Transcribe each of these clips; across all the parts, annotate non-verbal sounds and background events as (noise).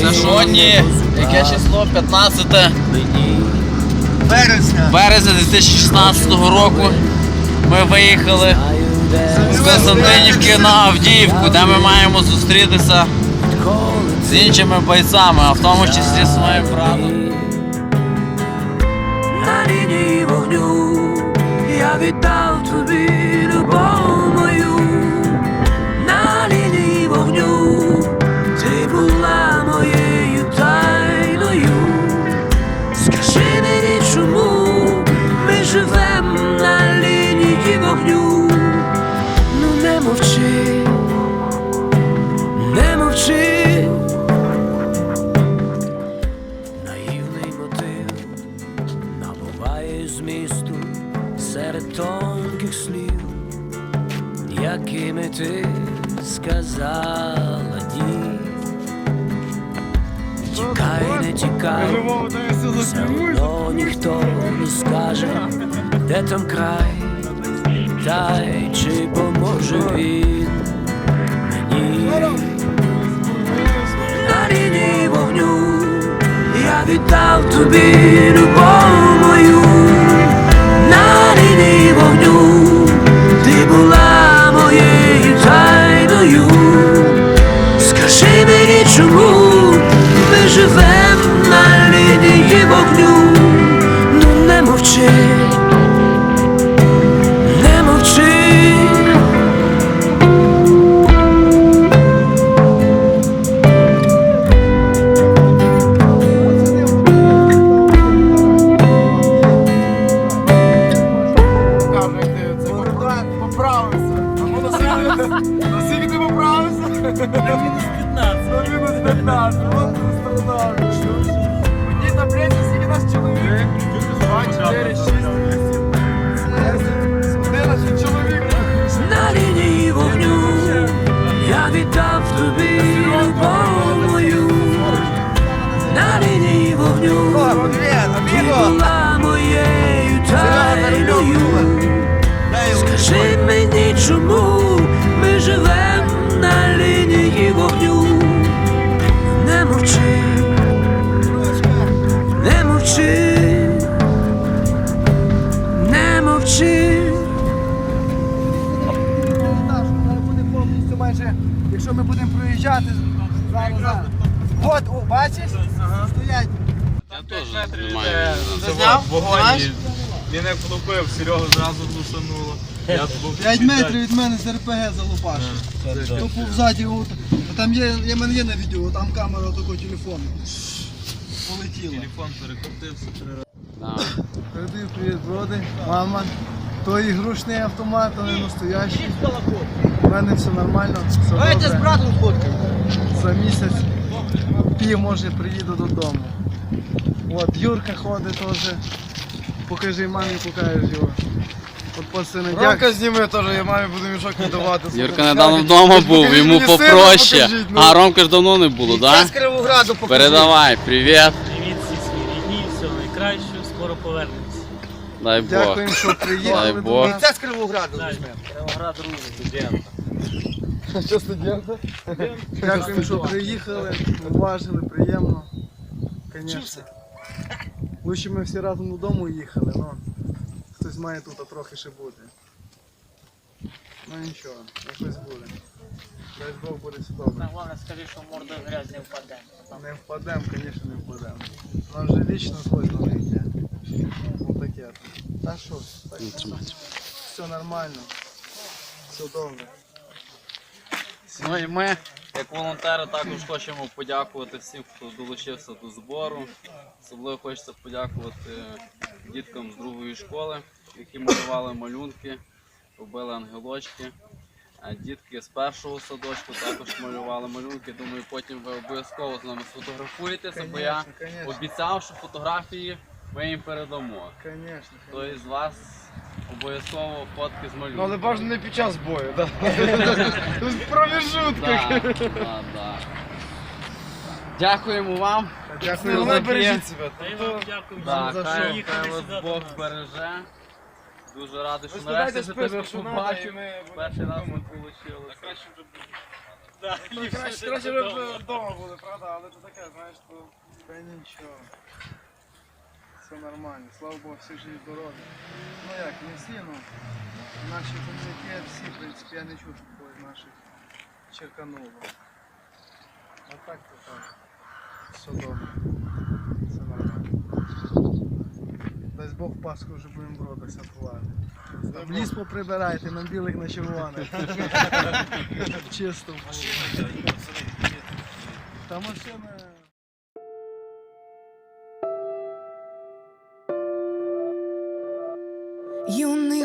Це сьогодні, яке число? 15 Березня. березня 2016 року. Ми виїхали з Константинівки на Авдіївку, де ми маємо зустрітися з іншими бойцями, а в тому числі з моїм братом. на лінії вогню я віддав мовчи, не мовчи. Наївний мотив набуває змісту серед тонких слів, якими ти сказала ні. Тікай, не тікай, все одно ніхто не скаже, де там край, та й чи поможе він мені на лінії вогню я віддав тобі любов о, бачиш? Стоять. Я теж Зазняв? Вогонь. Він як влупив, Серегу зразу глусануло. 5 метрів від мене з РПГ залупаш. Тупо взаді, от, там є, є мене є на відео, там камера такого телефону. Полетіла. Телефон перекрутився три рази. Да. Передаю привіт, броди, мама. То ігрушний автомат, а не настоящий. У мене все нормально, все добре. з братом фоткаю. За місяць пів може приїду додому. От, Юрка ходить теж. Покажи мамі, покажеш його. От пацани, дякую. зніме теж, я мамі буду мішок видавати. Юрка недавно вдома був, йому попроще. А Ромка ж давно не було, так? Кривограду Передавай, привіт. Привіт всі свої рідні, всього найкращого, скоро повернемось. Дай Бог. Дякуємо, що приїхали Дай Бог. Це з Кривограду Далі, Кривоград друзі. Що студенти? Дякуємо, що приїхали, уважили, приємно. Звісно. Лучше ми всі разом додому їхали, але хтось має тут трохи ще бути. Ну нічого, щось буде. Дай Бог буде все добре. Головне, скажи, що мордою в грязь не впаде. Не впадемо, звісно, не впадемо. Нам вже лічно точно не йде. Ну таке. Та що, Ну, все нормально. Все добре. Ну і ми, як волонтери, також хочемо подякувати всім, хто долучився до збору. Особливо хочеться подякувати діткам з другої школи, які малювали малюнки, робили ангелочки. А дітки з першого садочку також малювали малюнки. Думаю, потім ви обов'язково з нами сфотографуєтеся, бо я Конечно, конечно. обіцяв, що фотографії ми їм передамо. Конечно. Хто із вас обов'язково фотки з малюнками. Ну але бажано не під час бою, (laughs) так? В проміжутках. Да, да, да. Дякуємо вам. Дякую. Головне Такі. бережіть себе. Та дякую, Да, що хай, вас сюди. Бог до нас. береже. Дуже радий, що нарешті вже тебе побачив. Перший раз будемо. вийшло. Краще вже буде. Так, Краще, краще ви б вдома були, правда, але то таке, знаєш, то та нічого. Все нормально, слава Богу, всі живі здорові. Ну як, не всі, ну наші земляки, всі, в принципі, я не чув, що когось наших черкануло. А так то так. Все добре. Все нормально. Дасть Бог Пасху вже будемо в рода святкувати. В ліс поприбирайте, на білих, на червоних. (laughs) Чисто. Та машина.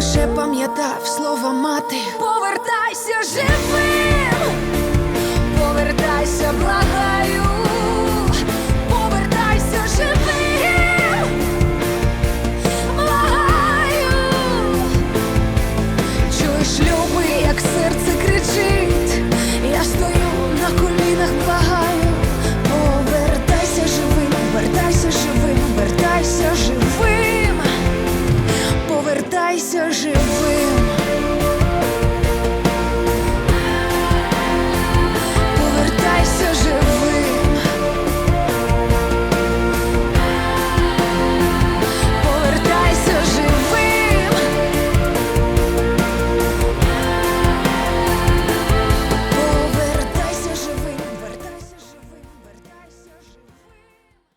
лише пам'ятав слова мати. Повертайся живим, повертайся благим.